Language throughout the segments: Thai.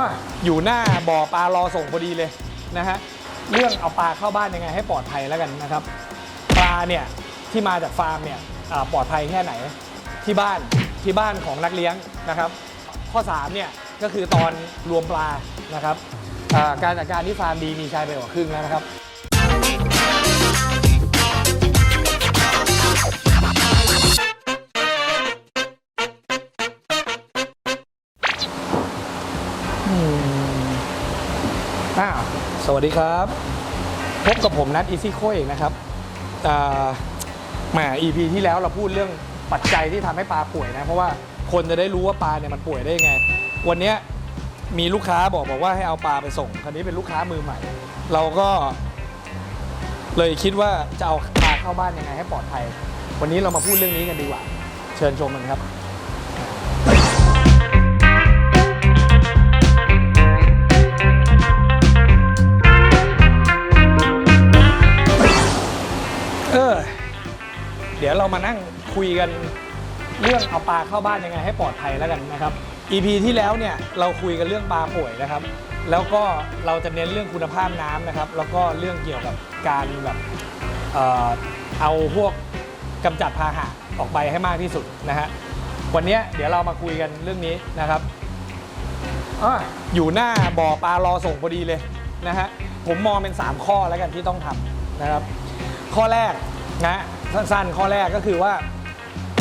ออยู่หน้าบ่อปลารอส่งพอดีเลยนะฮะเรื่องเอาปลาเข้าบ้านยังไงให้ปลอดภัยแล้วกันนะครับปลาเนี่ยที่มาจากฟาร์มเนี่ยปลอดภัยแค่ไหนที่บ้านที่บ้านของนักเลี้ยงนะครับ ข้อ3เนี่ยก็คือตอนรวมปลานะครับการจัดการที่ฟาร์มดีมีชายไปกว่าครึ่งแล้วนะครับ วสวัสดีครับพบกับผมนัทอีซี่โคอีกนะครับแหม EP ที่แล้วเราพูดเรื่องปัจจัยที่ทำให้ปลาป่วยนะ เพราะว่าคนจะได้รู้ว่าปลาเนี่ยมันป่วยได้ยังไง วันนี้มีลูกค้าบอกบอกว่าให้เอาปลาไปส่งคราวนี้เป็นลูกค้ามือใหม่ เราก็ เลยคิดว่าจะเอาปลาเข้าบ้านยังไงให้ปลอดภัย วันนี้เรามาพูดเรื่องนี้กันดีกว่า เชิญชมกันครับ มานั่งคุยกันเรื่องเอาปลาเข้าบ้านยังไงให้ปลอดภัยแล้วกันนะครับ EP ที่แล้วเนี่ยเราคุยกันเรื่องปลาป่วยนะครับ แล้วก็เราจะเน้นเรื่องคุณภาพน้ำนะครับ แล้วก็เรื่องเกี่ยวกับการแบบเอ่อเอาพวกกำจัดพาหะออกไปให้มากที่สุดนะฮะวันนี้เดี๋ยวเรามาคุยกันเรื่องนี้นะครับอาอยู่หน้าบ่อปลารอส่งพอดีเลยนะฮะผมมองเป็น 3 ข้อแล้วกันที่ต้องทำนะครับ ข้อแรกนะ สั้นๆ ข้อแรกก็คือว่า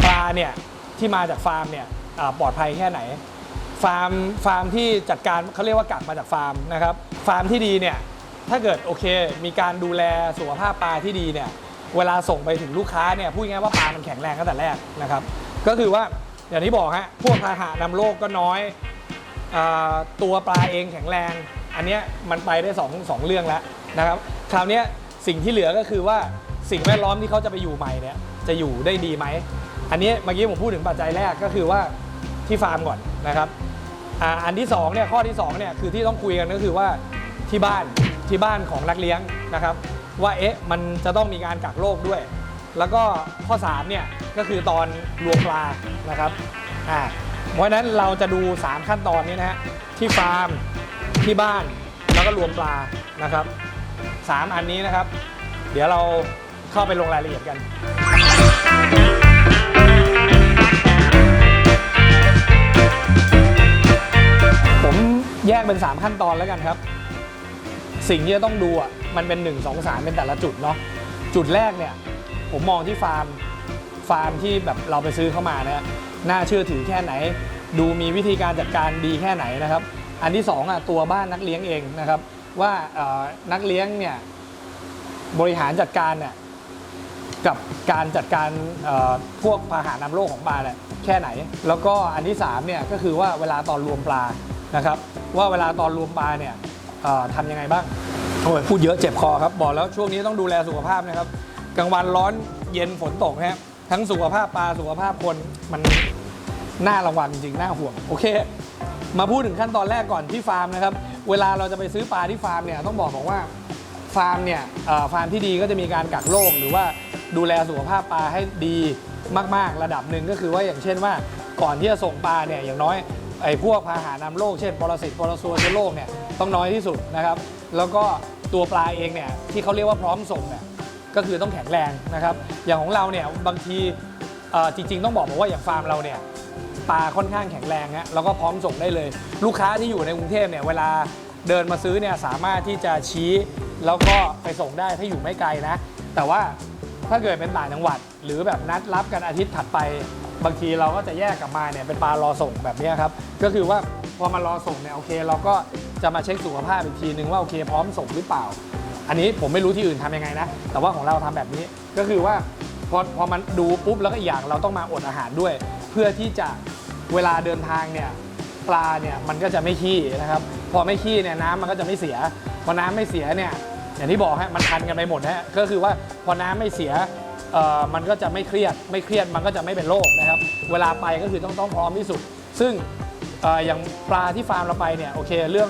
ปลาเนี่ยที่มาจากฟาร์มเนี่ยปลอดภัยแค่ไหน ฟาร์มฟาร์มที่จัดการเขาเรียกว่ากลับมาจากฟาร์มนะครับ ฟาร์มที่ดีเนี่ยถ้าเกิดโอเค มีการดูแลสุขภาพปลาที่ดีเนี่ยเวลาส่งไปถึงลูกค้าเนี่ยพูดง่ายว่าปลามันแข็งแรงตั้งแต่แรกนะครับ ก็คือว่าอย่างที่บอกฮะพวกพาหะนำโรคก็น้อยอตัวปลาเองแข็งแรง อันเนี้ยมันไปได้สองสองเรื่องแล้วนะครับ คราวนี้สิ่งที่เหลือก็คือว่า สิ่งแวดล้อมที่เขาจะไปอยู่ใหม่เนี่ยจะอยู่ได้ดีไหม อันนี้เมื่อกี้ผมพูดถึงปัจจัยแรกก็คือว่าที่ฟาร์มก่อนนะครับออันที่สองเนี่ยข้อที่สองเนี่ยคือที่ต้องคุยกันก็คือว่าที่บ้านที่บ้านของนักเลี้ยงนะครับ ว่าเอ๊ะมันจะต้องมีการกักโรคด้วย แล้วก็ข้อ3เนี่ยก็คือตอนรวมปลานะครับอ่าเพราะฉะนั้นเราจะดู 3 ขั้นตอนนี้นะฮะที่ฟาร์มที่บ้านแล้วก็รวมปลานะครับ 3 อันนี้นะครับ เดี๋ยวเรา เข้าไปลงรายละเอียดกัน ผมแยกเป็น 3 ขั้นตอนแล้วกันครับ สิ่งที่จะต้องดูอะมันเป็น 1 2 3 เป็นแต่ละจุดเนาะจุดแรกเนี่ยผมมองที่ฟาร์มฟาร์มที่แบบเราไปซื้อเข้ามาเนี่ยน่าเชื่อถือแค่ไหน ดูมีวิธีการจัดการดีแค่ไหนนะครับ อันที่2อะตัวบ้านนักเลี้ยงเองนะครับ ว่านักเลี้ยงเนี่ยบริหารจัดการเนี่ย กับการจัดการพวกพาหานำโรคของปลาเนี่ยแค่ไหน แล้วก็อันที่3เนี่ยก็คือว่าเวลาตอนรวมปลานะครับ ว่าเวลาตอนรวมปลาเนี่ยทำยังไงบ้างโอ้ยพูดเยอะเจ็บคอครับบอกแล้วช่วงนี้ต้องดูแลสุขภาพนะครับกลางวันร้อนเย็นฝนตกฮะทั้งสุขภาพปลาสุขภาพคนมันน่าระวังจริงน่าห่วงโอเค มาพูดถึงขั้นตอนแรกก่อนที่ฟาร์มนะครับ เวลาเราจะไปซื้อปลาที่ฟาร์มเนี่ยต้องบอกบอกว่าฟาร์มเนี่ยฟาร์มที่ดีก็จะมีการกักโรคหรือว่า ดูแลสุขภาพปลาให้ดีมากๆ ระดับหนึ่งก็คือว่าอย่างเช่นว่าก่อนที่จะส่งปลาเนี่ยอย่างน้อยไอ้พวกพาหานำโรคเช่นปรสิตปรสัวเชื้อโรคเนี่ยต้องน้อยที่สุดนะครับ แล้วก็ตัวปลาเองเนี่ยที่เขาเรียกว่าพร้อมส่งเนี่ยก็คือต้องแข็งแรงนะครับ อย่างของเราเนี่ยบางทีจริง ๆ ต้องบอกบอกว่าอย่างฟาร์มเราเนี่ยปลาค่อนข้างแข็งแรงฮะแล้วก็พร้อมส่งได้เลย ลูกค้าที่อยู่ในกรุงเทพเนี่ยเวลาเดินมาซื้อเนี่ยสามารถที่จะชี้ แล้วก็ไปส่งได้ถ้าอยู่ไม่ไกลนะ แต่ว่า ถ้าเกิดเป็นต่างจังหวัด หรือแบบนัดรับกันอาทิตย์ถัดไป บางทีเราก็จะแยกกลับมาเนี่ยเป็นปลารอส่งแบบนี้ครับก็คือว่าพอมารอส่งเนี่ยโอเค เราก็จะมาเช็คสุขภาพอีกทีนึงว่าโอเคพร้อมส่งหรือเปล่า อันนี้ผมไม่รู้ที่อื่นทำยังไงนะ แต่ว่าของเราทำแบบนี้ก็คือว่าพอพอมันดูปุ๊บแล้วก็อย่างเราต้องมาอดอาหารด้วย เพื่อที่จะเวลาเดินทางเนี่ยปลาเนี่ยมันก็จะไม่ขี้นะครับ พอไม่ขี้เนี่ยน้ำมันก็จะไม่เสียพอน้ำไม่เสียเนี่ย อย่างที่บอกฮะมันทันกันไปหมดนะฮะก็คือว่าพอน้ำไม่เสียเอ่อมันก็จะไม่เครียดไม่เครียดมันก็จะไม่เป็นโรคนะครับ เวลาไปก็คือต้องต้องพร้อมที่สุด ซึ่งเอ่ออย่างปลาที่ฟาร์มเราไปเนี่ยโอเคเรื่อง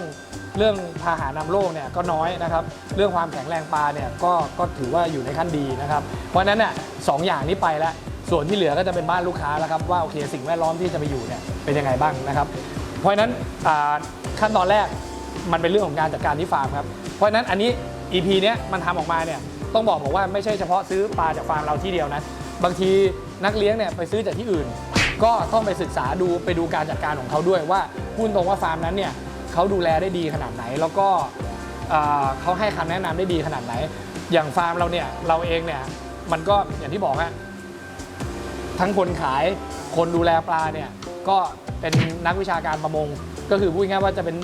เรื่องพาหานำโรคเนี่ยก็น้อยนะครับ เรื่องความแข็งแรงปลาเนี่ยก็ก็ถือว่าอยู่ในขั้นดีนะครับ เพราะฉะนั้นน่ะสองอย่างนี้ไปแล้วส่วนที่เหลือก็จะเป็นบ้านลูกค้าแล้วครับว่าโอเคสิ่งแวดล้อมที่จะไปอยู่เนี่ยเป็นยังไงบ้างนะครับ เพราะฉะนั้นอ่าขั้นตอนแรกมันเป็นเรื่องของการจัดการที่ฟาร์มครับเพราะฉะนั้นอันนี้ EP เนี้ยมันทำออกมาเนี่ยต้องบอกบอกว่าไม่ใช่เฉพาะซื้อปลาจากฟาร์มเราที่เดียวนะ บางทีนักเลี้ยงเนี่ยไปซื้อจากที่อื่น ก็ต้องไปศึกษาดูไปดูการจัดการของเขาด้วยว่าพูดตรงว่าฟาร์มนั้นเนี่ยเขาดูแลได้ดีขนาดไหน แล้วก็เอ่อเขาให้คำแนะนำได้ดีขนาดไหน อย่างฟาร์มเราเนี่ยเราเองเนี่ยมันก็อย่างที่บอกฮะ ทั้งคนขายคนดูแลปลาเนี่ยก็เป็นนักวิชาการประมง ก็คือพูดง่ายๆว่าจะเป็น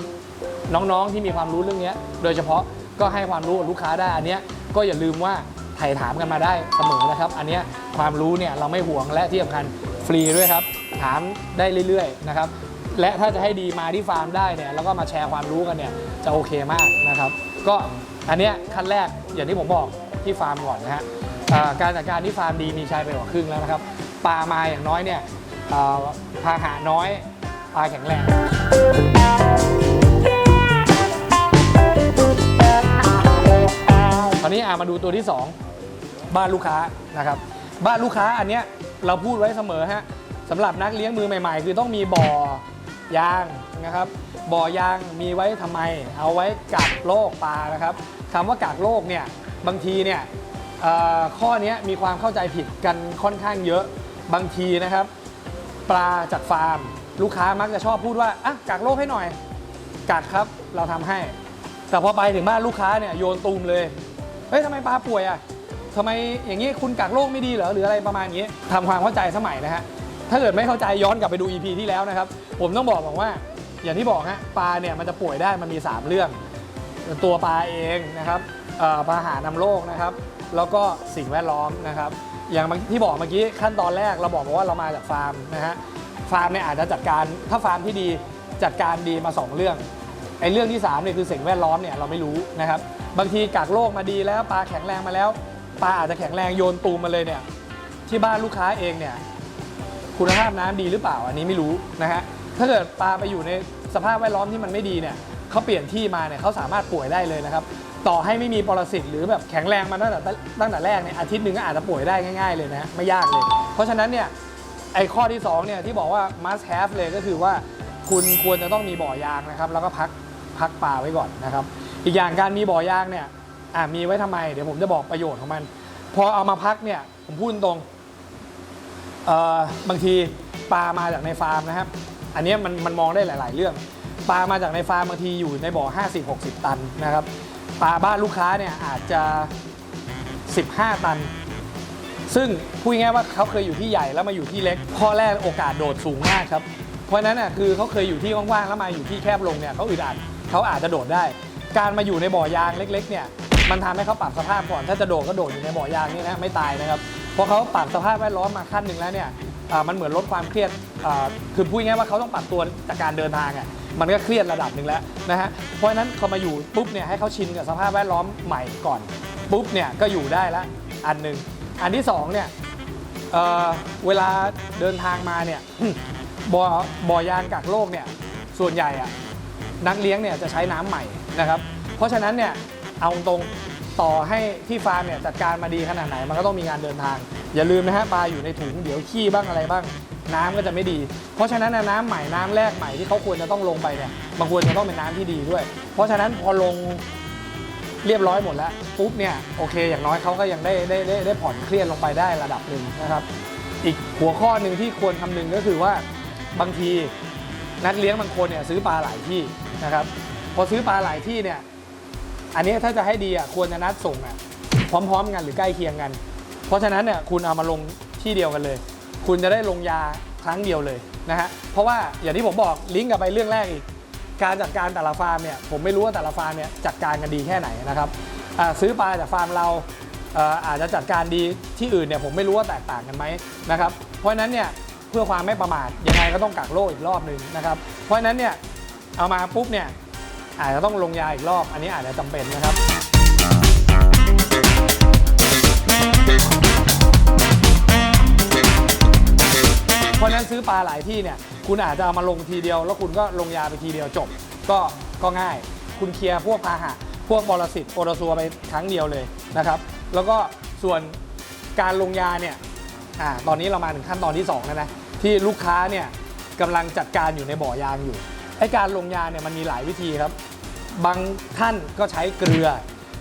น้องๆที่มีความรู้เรื่องเนี้ยโดยเฉพาะ ก็ให้ความรู้กับลูกค้าได้อันเนี้ยก็อย่าลืมว่าไถ่ถามกันมาได้เสมอนะครับ อันเนี้ยความรู้เนี่ยเราไม่ห่วงและที่สำคัญฟรีด้วยครับ ถามได้เรื่อยๆนะครับ และถ้าจะให้ดีมาที่ฟาร์มได้เนี่ยแล้วก็มาแชร์ความรู้กันเนี่ยจะโอเคมากนะครับ ก็อันเนี้ยขั้นแรกอย่างที่ผมบอกที่ฟาร์มก่อนนะฮะอ่าการจัดการที่ฟาร์มดีมีชัยไปกว่าครึ่งแล้วนะครับปลามาอย่างน้อยเนี่ยอ่าพาหะน้อยปลาแข็งแรง ตอนนี้อ่ามาดูตัวที่ 2 บ้านลูกค้านะครับ บ้านลูกค้าอันเนี้ยเราพูดไว้เสมอฮะสำหรับนักเลี้ยงมือใหม่ ๆ คือต้องมีบ่อยางนะครับ บ่อยางมีไว้ทำไม เอาไว้กักโรคปลานะครับคำว่ากักโรคเนี่ยบางทีเนี่ยข้อนี้มีความเข้าใจผิดกันค่อนข้างเยอะบางทีนะครับ ปลาจากฟาร์ม ลูกค้ามักจะชอบพูดว่าอะกักโรคให้หน่อยกักครับเราทำให้ แต่พอไปถึงบ้านลูกค้าเนี่ยโยนตูมเลย เฮ้ยทำไมปลาป่วยอะทำไมอย่างนี้คุณกักโรคไม่ดีเหรอหรืออะไรประมาณนี้ทำความเข้าใจสมัยนะฮะถ้าเกิดไม่เข้าใจย้อนกลับไปดู EP ที่แล้วนะครับ ผมต้องบอกบอกว่า อย่างที่บอกฮะปลาเนี่ยมันจะป่วยได้มันมี 3 เรื่อง ตัวปลาเองนะครับเอ่อปลาหานำโรคนะครับ แล้วก็สิ่งแวดล้อมนะครับ อย่างที่บอกเมื่อกี้ขั้นตอนแรกเราบอกว่าเรามาจากฟาร์มนะฮะฟาร์มเนี่ยอาจจะจัดการถ้าฟาร์มที่ดีจัดการดีมา 2 เรื่องไอ้เรื่องที่3เนี่ยคือสิ่งแวดล้อมเนี่ยเราไม่รู้นะครับ บางทีกักโรคมาดีแล้วปลาแข็งแรงมาแล้วปลาอาจจะแข็งแรงโยนตูมมาเลยเนี่ยที่บ้านลูกค้าเองเนี่ยคุณภาพน้ำดีหรือเปล่าอันนี้ไม่รู้นะฮะถ้าเกิดปลาไปอยู่ในสภาพแวดล้อมที่มันไม่ดีเนี่ยเขาเปลี่ยนที่มาเนี่ยเขาสามารถป่วยได้เลยนะครับต่อให้ไม่มีปรสิตหรือแบบแข็งแรงมาตั้งแต่ตั้งแต่แรกเนี่ยอาทิตย์หนึ่งก็อาจจะป่วยได้ง่าย ๆเลยนะไม่ยากเลย เพราะฉะนั้นเนี่ยไอ้ข้อที่สองเนี่ยที่บอกว่า must have เลยก็คือว่าคุณควรจะต้องมีบ่อยางนะครับ แล้วก็พักพักปลาไว้ก่อนนะครับ อีกอย่างการมีบ่อยางเนี่ยอ่ามีไว้ทำไม เดี๋ยวผมจะบอกประโยชน์ของมัน พอเอามาพักเนี่ยผมพูดตรงเอ่อบางทีปลามาจากในฟาร์มนะครับ อันนี้มันมันมองได้หลาย ๆ เรื่อง ปลามาจากในฟาร์มบางทีอยู่ในบ่อ 50-60 ตันนะครับปลาบ้านลูกค้าเนี่ยอาจจะ 15 ตัน ซึ่งพูดง่ายว่าเขาเคยอยู่ที่ใหญ่แล้วมาอยู่ที่เล็ก ข้อแรกโอกาสโดดสูงมากครับ เพราะฉะนั้นน่ะคือเขาเคยอยู่ที่ว่างๆแล้วมาอยู่ที่แคบลงเนี่ยเขาอึดอัดเขาอาจจะโดดได้ การมาอยู่ในบ่อยางเล็กๆเนี่ยมันทำให้เขาปรับสภาพก่อน ถ้าจะโดดก็โดดอยู่ในบ่อยางนี่นะไม่ตายนะครับเพราะเขาปรับสภาพแวดล้อมมาขั้นหนึ่งแล้วเนี่ยมันเหมือนลดความเครียดคือพูดง่ายๆว่าเขาต้องปรับตัวจากการเดินทางอะมันก็เครียดระดับหนึ่งแล้วนะฮะเพราะฉะนั้นเขามาอยู่ปุ๊บเนี่ยให้เขาชินกับสภาพแวดล้อมใหม่ก่อนปุ๊บเนี่ยก็อยู่ได้ละอันหนึ่งอันที่สองเนี่ยเเวลาเดินทางมาเนี่ยบ่อบ่อยางกักโรคเนี่ยส่วนใหญ่อะนักเลี้ยงเนี่ยจะใช้น้ำใหม่ นะครับ เพราะฉะนั้นเนี่ยเอาตรงต่อให้ที่ฟาร์มเนี่ยจัดการมาดีขนาดไหนมันก็ต้องมีงานเดินทาง อย่าลืมนะฮะปลาอยู่ในถุงเดี๋ยวขี้บ้างอะไรบ้าง น้ำก็จะไม่ดี เพราะฉะนั้นน่ะน้ำใหม่น้ำแรกใหม่ที่เขาควรจะต้องลงไปเนี่ยมันควรจะต้องเป็นน้ำที่ดีด้วย เพราะฉะนั้นพอลงเรียบร้อยหมดแล้วปุ๊บเนี่ยโอเค อย่างน้อยเขาก็ยังได้ได้ได้ได้ผ่อนเครียดลงไปได้ระดับหนึ่งนะครับ อีกหัวข้อหนึ่งที่ควรคำนึงก็คือว่าบางทีนักเลี้ยงบางคนเนี่ยซื้อปลาหลายที่นะครับ อซื้อปลาหลายที่เนี่ย อันนี้ถ้าจะให้ดีอะควรจะนัดส่งอะพร้อม ๆ กันหรือใกล้เคียงกัน เพราะฉะนั้นเนี่ยคุณเอามาลงที่เดียวกันเลย คุณจะได้ลงยาครั้งเดียวเลยนะฮะเพราะว่าอย่างที่ผมบอกลิงก์กับไปเรื่องแรกอีก การจัดการแต่ละฟาร์มเนี่ยผมไม่รู้ว่าแต่ละฟาร์มเนี่ยจัดการกันดีแค่ไหนนะครับซื้อปลาจากฟาร์มเราเอ่ออาจจะจัดการดีที่อื่นเนี่ยผมไม่รู้ว่าแตกต่างกันไหมนะครับเพราะฉะนั้นเนี่ยเพื่อความไม่ประมาทยังไงก็ต้องกักโรคอีกรอบหนึ่งนะครับเพราะฉะนั้นเนี่ยเอามาปุ๊บเนี่ย อาจจะต้องลงยาอีกรอบ อันนี้อาจจะจำเป็นนะครับ เพราะฉะนั้นซื้อปลาหลายที่เนี่ย คุณอาจจะเอามาลงทีเดียว แล้วคุณก็ลงยาไปทีเดียวจบ ก็ก็ง่าย คุณเคลียร์พวกพาหะ พวกปรสิตโปรโตซัวไปครั้งเดียวเลยนะครับ แล้วก็ส่วนการลงยาเนี่ยอ่าตอนนี้เรามาถึงขั้นตอนที่2แล้วนะที่ลูกค้าเนี่ยกำลังจัดการอยู่ในบ่อยางอยู่ ไอการลงยาเนี่ยมันมีหลายวิธีครับ บางท่านก็ใช้เกลือ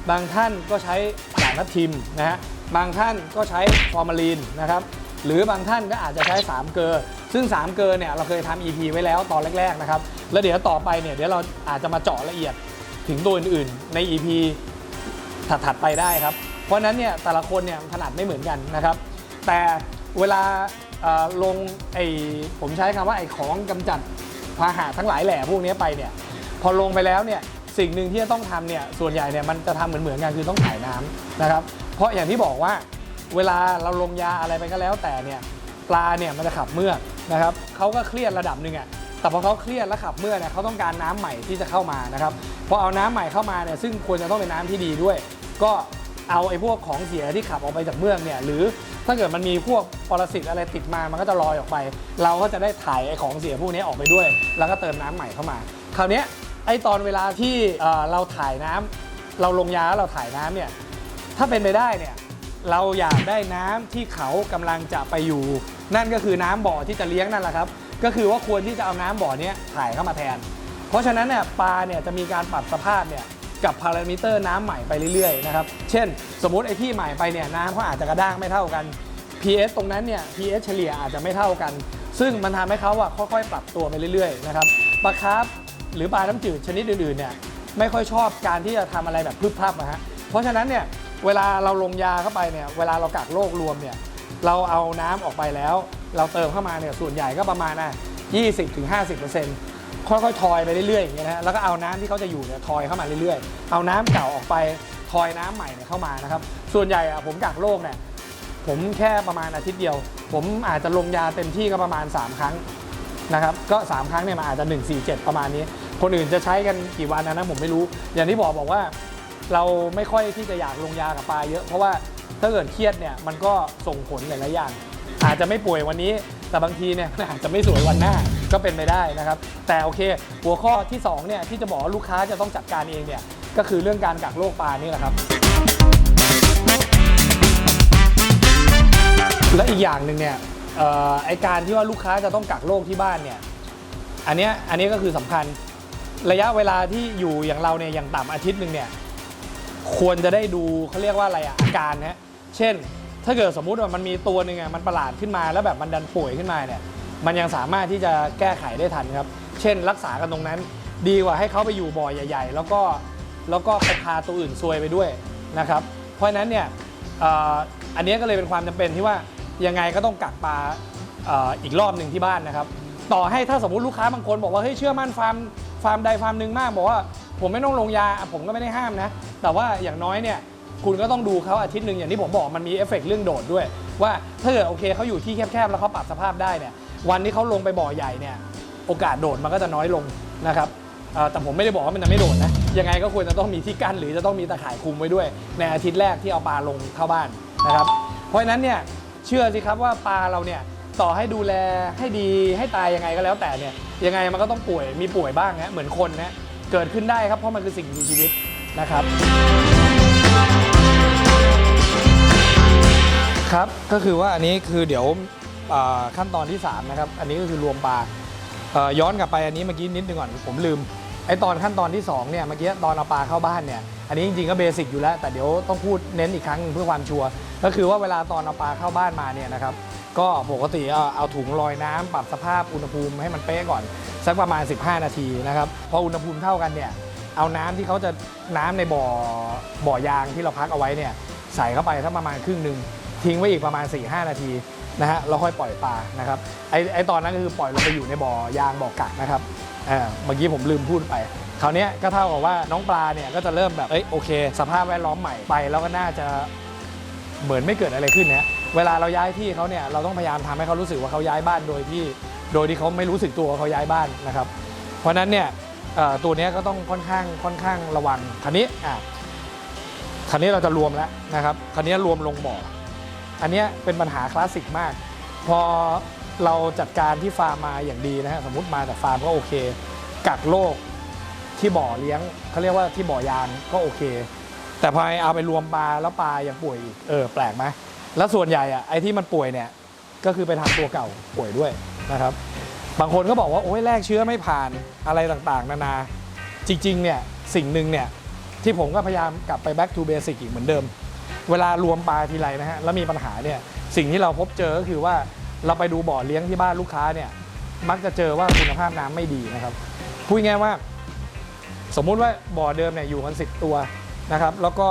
บางท่านก็ใช้ด่างทับทิมนะฮะ บางท่านก็ใช้ฟอร์มาลีนนะครับ หรือบางท่านก็อาจจะใช้ 3 เกลือ ซึ่ง 3 เกลือเนี่ยเราเคยทำ EP ไว้แล้วตอนแรกๆนะครับ แล้วเดี๋ยวต่อไปเนี่ยเดี๋ยวเราอาจจะมาเจาะละเอียดถึงตัวอื่นๆใน EP ถัดๆไปได้ครับ เพราะนั้นเนี่ยแต่ละคนเนี่ยถนัดไม่เหมือนกันนะครับ แต่เวลาลงไอผมใช้คำว่าไอของกำจัด พาหะทั้งหลายแหล่พวกนี้ไปเนี่ยพอลงไปแล้วเนี่ยสิ่งหนึ่งที่จะต้องทำเนี่ยส่วนใหญ่เนี่ยมันจะทำเหมือนเหมือนกันคือต้องถ่ายน้ำนะครับ เพราะอย่างที่บอกว่าเวลาเราลงยาอะไรไปก็แล้วแต่เนี่ยปลาเนี่ยมันจะขับเมื่อกนะครับเขาก็เครียดระดับหนึ่งอะแต่พอเขาเครียดและขับเมื่อเนี่ยเขาต้องการน้ำใหม่ที่จะเข้ามานะครับพอเอาน้ำใหม่เข้ามาเนี่ยซึ่งควรจะต้องเป็นน้ำที่ดีด้วย ก็ เอาไอ้พวกของเสียที่ขับออกไปจากเมือกเนี่ยหรือถ้าเกิดมันมีพวกปรสิตอะไรติดมามันก็จะลอยออกไป เราก็จะได้ถ่ายไอ้ของเสียพวกนี้ออกไปด้วย แล้วก็เติมน้ำใหม่เข้ามา คราวนี้ไอ้ตอนเวลาที่เราถ่ายน้ำเราลงยาแล้วเราถ่ายน้ำเนี่ยถ้าเป็นไปได้เนี่ยเราอยากได้น้ำที่เขากำลังจะไปอยู่ นั่นก็คือน้ำบ่อที่จะเลี้ยงนั่นแหละครับก็คือว่าควรที่จะเอาน้ำบ่อเนี้ถ่ายเข้ามาแทน เพราะฉะนั้นเนี่ยปลาเนี่ยจะมีการปรับสภาพเนี่ย กับพารามิเตอร์น้ำใหม่ไปเรื่อยๆนะครับ เช่น สมมติไอ้ที่ใหม่ไปเนี่ยน้ำเขาอาจจะกระด้างไม่เท่ากัน pH ตรงนั้นเนี่ย pH เฉลี่ยอาจจะไม่เท่ากัน ซึ่งมันทำให้เขาอะค่อยๆ ปรับตัวไปเรื่อยๆนะครับปลาคาร์ฟหรือปลาน้ำจืดชนิดอื่นๆเนี่ยไม่ค่อยชอบการที่จะทำอะไรแบบพึบพับนะฮะเพราะฉะนั้นเนี่ยเวลาเราลงยาเข้าไปเนี่ยเวลาเรากักโรครวมเนี่ยเราเอาน้ำออกไปแล้ว เราเติมเข้ามาเนี่ยส่วนใหญ่ก็ประมาณน่ะ20-50% ค่อยๆทอยไปเรื่อยๆอย่างเงี้ยนะฮะแล้วก็เอาน้ำที่เขาจะอยู่เนี่ยทอยเข้ามาเรื่อยๆ เอาน้ำเก่าออกไปทอยน้ำใหม่เนี่ยเข้ามานะครับส่วนใหญ่อะผมกักโรคเนี่ยผมแค่ประมาณอาทิตย์เดียว ผมอาจจะลงยาเต็มที่ก็ประมาณ 3 ครั้งนะครับก็3ครั้งเนี่ยมันอาจจะ 1 4 7 ประมาณนี้ คนอื่นจะใช้กันกี่วันนะนะผมไม่รู้ อย่างที่บอกบอกว่า เราไม่ค่อยที่จะอยากลงยากับปลาเยอะเพราะว่าถ้าเกิดเครียดเนี่ยมันก็ส่งผลหลายๆอย่าง อาจจะไม่ป่วยวันนี้ แต่บางทีเนี่ยอาจจะไม่สวยวันหน้าก็เป็นไปได้นะครับ แต่โอเค หัวข้อที่สองเนี่ยที่จะบอกว่าลูกค้าจะต้องจัดการเองเนี่ยก็คือเรื่องการกักโรคปลานี่แหละครับ และอีกอย่างหนึ่งเนี่ยออไอการที่ว่าลูกค้าจะต้องกักโรคที่บ้านเนี่ยอันเนี้ยอันนี้ก็คือสำคัญระยะเวลาที่อยู่อย่างเราเนี่ยอย่างต่ำอาทิตย์หนึ่งเนี่ยควรจะได้ดูเขาเรียกว่าอะไรอะอาการนะเช่น ถ้าเกิดสมมุติว่ามันมีตัวหนึ่งอะมันประหลาดขึ้นมาแล้วแบบมันดันป่วยขึ้นมาเนี่ยมันยังสามารถที่จะแก้ไขได้ทันครับ เช่น รักษากันตรงนั้น ดีกว่าให้เขาไปอยู่บ่อใหญ่ ๆ แล้วก็แล้วก็ไปพาตัวอื่นซวยไปด้วยนะครับ เพราะฉะนั้นเนี่ยอ,อันนี้ก็เลยเป็นความจำเป็นที่ว่ายังไงก็ต้องกักปลาอ,อีกรอบหนึ่งที่บ้านนะครับ ต่อให้ถ้าสมมติลูกค้าบางคนบอกว่าเฮ้ยเชื่อมั่นฟาร์มฟาร์มใดฟาร์มหนึ่งมากบอกว่าผมไม่ต้องลงยาผมก็ไม่ได้ห้ามนะ แต่ว่าอย่างน้อยเนี่ย คุณก็ต้องดูเขาอาทิตย์หนึ่งอย่างที่ผมบอกมันมีเอฟเฟกต์เรื่องโดดด้วย ว่าถ้าเกิดโอเคเขาอยู่ที่แคบๆแล้วเขาปรับสภาพได้เนี่ยวันที่เขาลงไปบ่อใหญ่เนี่ยโอกาสโดดมันก็จะน้อยลงนะครับแต่ผมไม่ได้บอกว่ามันจะไม่โดดนะยังไงก็ควรจะต้องมีที่กั้นหรือจะต้องมีตะข่ายคุมไว้ด้วย ในอาทิตย์แรกที่เอาปลาลงเข้าบ้านนะครับ เพราะฉะนั้นเนี่ยเชื่อสิครับว่าปลาเราเนี่ยต่อให้ดูแลให้ดีให้ตายยังไงก็แล้วแต่เนี่ยยังไงมันก็ต้องป่วยมีป่วยบ้างนะเหมือนคนนะเกิดขึ้นได้ครับเพราะมันคือสิ่งมีชีวิต นะครับ ครับก็คือว่าอันนี้คือเดี๋ยวขั้นตอนที่ 3 นะครับ อันนี้ก็คือรวมปลาย้อนกลับไปอันนี้เมื่อกี้นิดนึงก่อนผมลืมไอตอนขั้นตอนที่2เนี่ยเมื่อกี้ตอนเอาปลาเข้าบ้านเนี่ยอันนี้จริงๆก็เบสิกอยู่แล้ว แต่เดี๋ยวต้องพูดเน้นอีกครั้งเพื่อความชัวร์ก็คือว่าเวลาตอนเอาปลาเข้าบ้านมาเนี่ยนะครับก็ปกติเอาถุงลอยน้ำปรับสภาพอุณหภูมิให้มันเป๊ะก่อน สักประมาณ 15 นาทีนะครับพออุณหภูมิเท่ากันเนี่ย เอาน้ำที่เขาจะน้ำในบ่อบ่อยางที่เราพักเอาไว้เนี่ยใส่เข้าไปสักประมาณครึ่งหนึ่งทิ้งไว้อีกประมาณ 4-5 นาทีนะฮะแล้วค่อยปล่อยปลานะครับไอไอตอนนั้นก็คือปล่อยลงไปอยู่ในบ่อยางบ่อกักนะครับเออเมื่อกี้ผมลืมพูดไปคราวนี้ก็เท่ากับว่าน้องปลาเนี่ยก็จะเริ่มแบบเอ้ยโอเค สภาพแวดล้อมใหม่ไปแล้วก็น่าจะเหมือนไม่เกิดอะไรขึ้นนะเวลาเราย้ายที่เขาเนี่ยเราต้องพยายามทำให้เขารู้สึกว่าเขาย้ายบ้านโดยที่ โดยที่เขาไม่รู้สึกตัวว่าเขาย้ายบ้านนะครับ เพราะนั้นเนี่ย ตัวเนี้ยก็ต้องค่อนข้างค่อนข้างระวังคราวนี้อะคราวนี้เราจะรวมแล้วนะครับคราวนี้รวมลงบ่ออันเนี้ยเป็นปัญหาคลาสสิกมาก พอเราจัดการที่ฟาร์มมาอย่างดีนะฮะสมมติมาจากฟาร์มก็โอเค กักโรคที่บ่อเลี้ยงเขาเรียกว่าที่บ่อยางก็โอเค แต่พอเอาไปรวมปลาแล้วปลายังป่วยอีกเออแปลกไหมแล้วส่วนใหญ่อะไอ้ที่มันป่วยเนี่ยก็คือไปทำตัวเก่าป่วยด้วยนะครับ บางคนก็บอกว่าโอ้ยแลกเชื้อไม่ผ่านอะไรต่างๆ นานา จริงๆเนี่ยสิ่งหนึ่งเนี่ยที่ผมก็พยายามกลับไป back to basic อีกเหมือนเดิม เวลารวมปลาทีไรนะฮะแล้วมีปัญหาเนี่ยสิ่งที่เราพบเจอก็คือว่าเราไปดูบ่อเลี้ยงที่บ้านลูกค้าเนี่ยมักจะเจอว่าคุณภาพน้ำไม่ดีนะครับพูดง่ายๆว่า สมมุติว่าบ่อเดิมเนี่ยอยู่กัน 10 ตัวนะครับ แล้วก็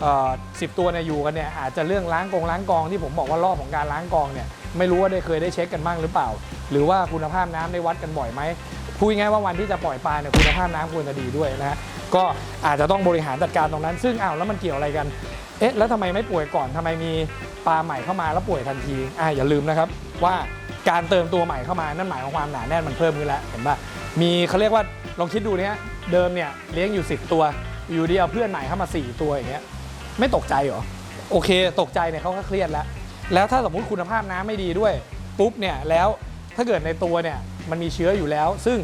เอ่อ10ตัวเนี่ยอยู่กันเนี่ยอาจจะเรื่องล้างกองล้างกองที่ผมบอกว่ารอบของการล้างกองเนี่ยไม่รู้ว่าได้เคยได้เช็คกันบ้างหรือเปล่า หรือว่าคุณภาพน้ำได้วัดกันบ่อยไหมพูดง่ายว่าวันที่จะปล่อยปลาเนี่ยคุณภาพน้ำควรจะดีด้วยนะฮะก็อาจจะต้องบริหารจัดการตรงนั้น ซึ่งอ้าวแล้วมันเกี่ยวอะไรกันเอ๊ะแล้วทำไมไม่ป่วยก่อนทำไมมีปลาใหม่เข้ามาแล้วป่วยทันทีอ่าอย่าลืมนะครับว่าการเติมตัวใหม่เข้ามานั่นหมายความความหนาแน่นมันเพิ่มขึ้นแล้วเห็นป่ะมีเขาเรียกว่าลองคิดดูเนี่ยเดิมเนี่ยเลี้ยงอยู่ 10 ตัว อยู่ดีเอาเพื่อนใหม่เข้ามา 4 ตัวอย่างเงี้ยไม่ตกใจเหรอโอเค ตกใจเนี่ยเขาก็เครียดแล้ว แล้วถ้าสมมุติคุณภาพน้ำไม่ดีด้วยปุ๊บเนี่ยแล้ว ถ้าเกิดในตัวเนี่ยมันมีเชื้ออยู่แล้ว ซึ่ง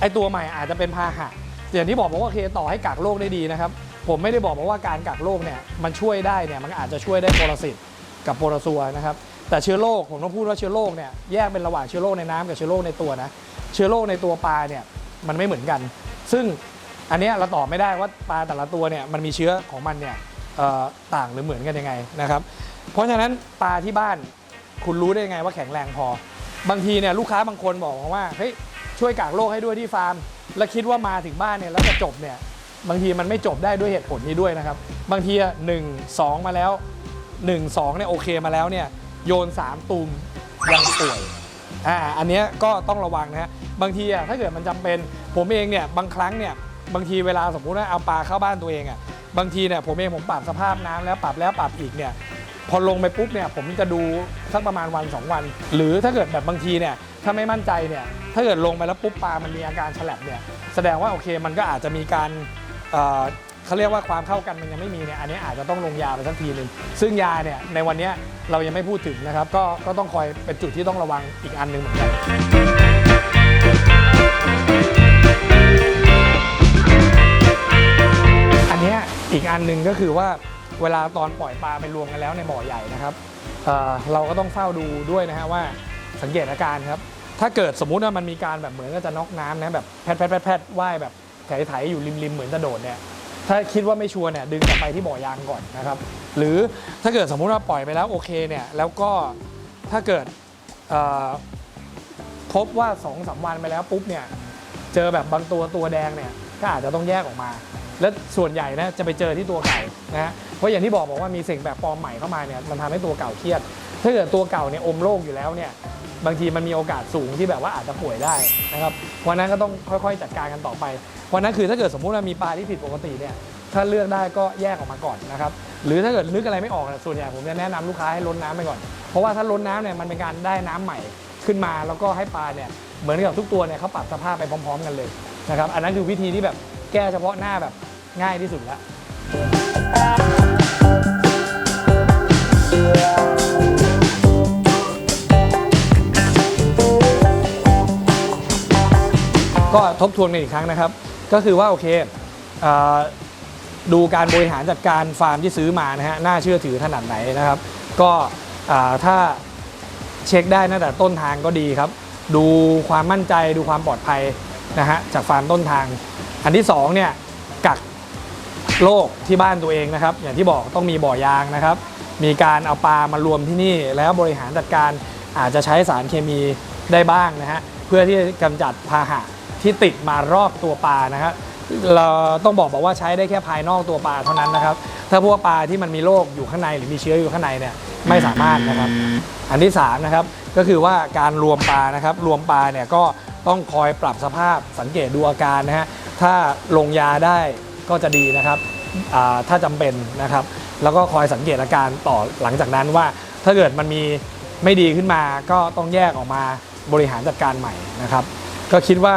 ไอตัวใหม่อาจจะเป็นพาหะอย่างที่บอกบอกว่าโอเคต่อให้กักโรคได้ดีนะครับ ผมไม่ได้บอกว่าการกักโรคเนี่ยมันช่วยได้เนี่ยมันอาจจะช่วยได้โปรสิตกับโปรซัวนะครับแต่เชื้อโรคผมต้องพูดว่าเชื้อโรคเนี่ยแยกเป็นระหว่างเชื้อโรคในน้ำกับเชื้อโรคในตัวนะเชื้อโรคในตัวปลาเนี่ยมันไม่เหมือนกัน ซึ่งอันนี้เราตอบไม่ได้ว่าปลาแต่ละตัวเนี่ยมันมีเชื้อของมันเนี่ยต่างหรือเหมือนกันยังไงนะครับ เพราะฉะนั้นปลาที่บ้านคุณรู้ได้ยังไงว่าแข็งแรงพอ บางทีเนี่ยลูกค้าบางคนบอกมว่าเฮ้ยช่วยกักโรคให้ด้วยที่ฟาร์ม แล้วคิดว่ามาถึงบ้านเนี่ยแล้วจะจบเนี่ยบางทีมันไม่จบได้ด้วยเหตุผลนี้ด้วยนะครับ บางทีหนึ่งสองมาแล้วหนึ่งสองเนี่ยโอเคมาแล้วเนี่ยโยนสามตูมยังป่วยอ่าอันเนี้ยก็ต้องระวังนะฮะบางทีอะถ้าเกิดมันจำเป็นผมเองเนี่ยบางครั้งเนี่ยบางทีเวลาสมมุติว่าเอาปลาเข้าบ้านตัวเองอะบางทีเนี่ยผมเองผมปรับสภาพน้ำแล้วปรับแล้วปรับอีกเนี่ย พอลงไปปุ๊บเนี่ยผมจะดูสักประมาณวัน 2 วัน หรือถ้าเกิดแบบบางทีเนี่ยถ้าไม่มั่นใจเนี่ยถ้าเกิดลงไปแล้วปุ๊บปลามันมีอาการฉลับเนี่ยแสดงว่าโอเคมันก็อาจจะมีการเอ่อเขาเรียกว่าความเข้ากันมันยังไม่มีเนี่ยอันนี้อาจจะต้องลงยาไปสักทีหนึ่งซึ่งยาเนี่ยในวันเนี้ยเรายังไม่พูดถึงนะครับก็ก็ต้องคอยเป็นจุดที่ต้องระวังอีกอันหนึ่งเหมือนกัน อันเนี้ยอีกอันหนึ่งก็คือว่า เวลาตอนปล่อยปลาไปรวมกันแล้วในบ่อใหญ่นะครับเเราก็ต้องเฝ้าดูด้วยนะฮะว่าสังเกตอาการครับ ถ้าเกิดสมมุติว่ามันมีการแบบเหมือนก็จะน็อกน้ำนะแบบแพทแพทแพทแพทว่ายแบบไถไถอยู่ริมริมๆเหมือนจะโดดเนี่ยถ้าคิดว่าไม่ชัวร์เนี่ยดึงกลับไปที่บ่อยางก่อนนะครับ หรือถ้าเกิดสมมุติว่าปล่อยไปแล้วโอเคเนี่ยแล้วก็ถ้าเกิดพบว่า2อสวันไปแล้วปุ๊บเนี่ยเจอแบบบางตัวตัวแดงเนี่ยก็อาจจะต้องแยกออกมา และส่วนใหญ่นะจะไปเจอที่ตัวเก่านะฮะเพราะอย่างที่บอกบอกว่ามีสิ่งแบบปลอมใหม่เข้ามาเนี่ยมันทำให้ตัวเก่าเครียด ถ้าเกิดตัวเก่าเนี่ยอมโรคอยู่แล้วเนี่ยบางทีมันมีโอกาสสูงที่แบบว่าอาจจะป่วยได้นะครับวันนั้นก็ต้องค่อยๆ จัดการกันต่อไปวันนั้นคือถ้าเกิดสมมุติว่ามีปลาที่ผิดปกติเนี่ยถ้าเลือกได้ก็แยกออกมาก่อนนะครับหรือถ้าเกิดนึกอะไรไม่ออกนะส่วนใหญ่ผมจะแนะนำลูกค้าให้ล้นน้ำไปก่อน เพราะว่าถ้าล้นน้ำเนี่ยมันเป็นการได้น้ำใหม่ขึ้นมาแล้วก็ให้ปลาเนี่ยเหมือนกับทุกตัวเนี่ยเขาปรับสภาพไปพร้อม ๆ กันเลยนะครับอันนั้นคือวิธีที่แบบแก้เฉพาะหน้าแบบ ง่ายที่สุดแล้วก็ทบทวนกันอีกครั้งนะครับ ก็คือว่าโอเคเออดูการบริหารจัดการฟาร์มที่ซื้อมานะฮะน่าเชื่อถือขนาดไหนนะครับ ก็ถ้าเช็คได้ตั้งแต่ต้นทางก็ดีครับ ดูความมั่นใจดูความปลอดภัยนะฮะจากฟาร์มต้นทาง อันที่สองเนี่ย โรคที่บ้านตัวเองนะครับ อย่างที่บอกต้องมีบ่อยางนะครับ มีการเอาปลามารวมที่นี่ แล้วบริหารจัดการอาจจะใช้สารเคมีได้บ้างนะฮะเพื่อที่จะกำจัดพาหะที่ติดมารอบตัวปลานะครับเราต้องบอกบอกว่าใช้ได้แค่ภายนอกตัวปลาเท่านั้นนะครับ ถ้าพวกปลาที่มันมีโรคอยู่ข้างในหรือมีเชื้ออยู่ข้างในเนี่ยไม่สามารถนะครับ อันที่3นะครับก็คือว่าการรวมปลานะครับ รวมปลาเนี่ยก็ต้องคอยปรับสภาพสังเกตดูอาการนะฮะถ้าลงยาได้ก็จะดีนะครับ ถ้าจำเป็นนะครับ แล้วก็คอยสังเกตอาการต่อหลังจากนั้นว่า ถ้าเกิดมันมีไม่ดีขึ้นมาก็ต้องแยกออกมาบริหารจัดการใหม่นะครับ ก็คิดว่า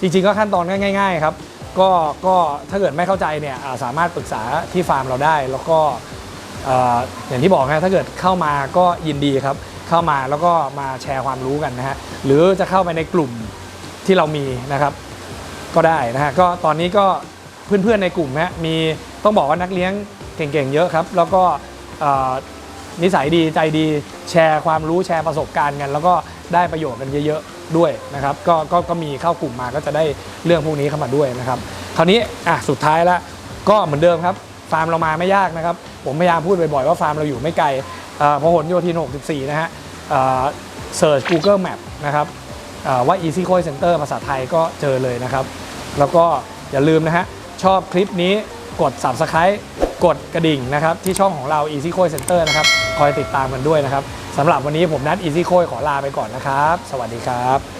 จริงๆก็ขั้นตอนก็ง่าย ๆ ครับ ก็ก็ถ้าเกิดไม่เข้าใจเนี่ยสามารถปรึกษาที่ฟาร์มเราได้ แล้วก็เอ่ออย่างที่บอกนะถ้าเกิดเข้ามาก็ยินดีครับ เข้ามาแล้วก็มาแชร์ความรู้กันนะฮะหรือจะเข้าไปในกลุ่มที่เรามีนะครับ ก็ได้นะฮะก็ตอนนี้ก็เพื่อนๆในกลุ่มนะมี ต้องบอกว่านักเลี้ยงเก่งๆเยอะครับ แล้วก็นิสัยดีใจดีแชร์ความรู้แชร์ประสบการณ์กัน แล้วก็ได้ประโยชน์กันเยอะๆด้วยนะครับก็ก็ก็มีเข้ากลุ่มมาก็จะได้เรื่องพวกนี้เข้ามาด้วยนะครับคราวนี้อะสุดท้ายแล้วก็เหมือนเดิมครับฟาร์มเรามาไม่ยากนะครับ ผมพยายามพูดบ่อยๆว่าฟาร์มเราอยู่ไม่ไกลเอ่อพหลโยธิน 64 นะฮะเสิร์ช Google Map นะครับเอ่อว่า Easy Coin Center ภาษาไทยก็เจอเลยนะครับ แล้วก็อย่าลืมนะฮะชอบคลิปนี้ กด Subscribe กดกระดิ่งนะครับที่ช่องของเรา Easy Coi Center นะครับคอยติดตามกันด้วยนะครับสำหรับวันนี้ผมนัด Easy Coi ขอลาไปก่อนนะครับ สวัสดีครับ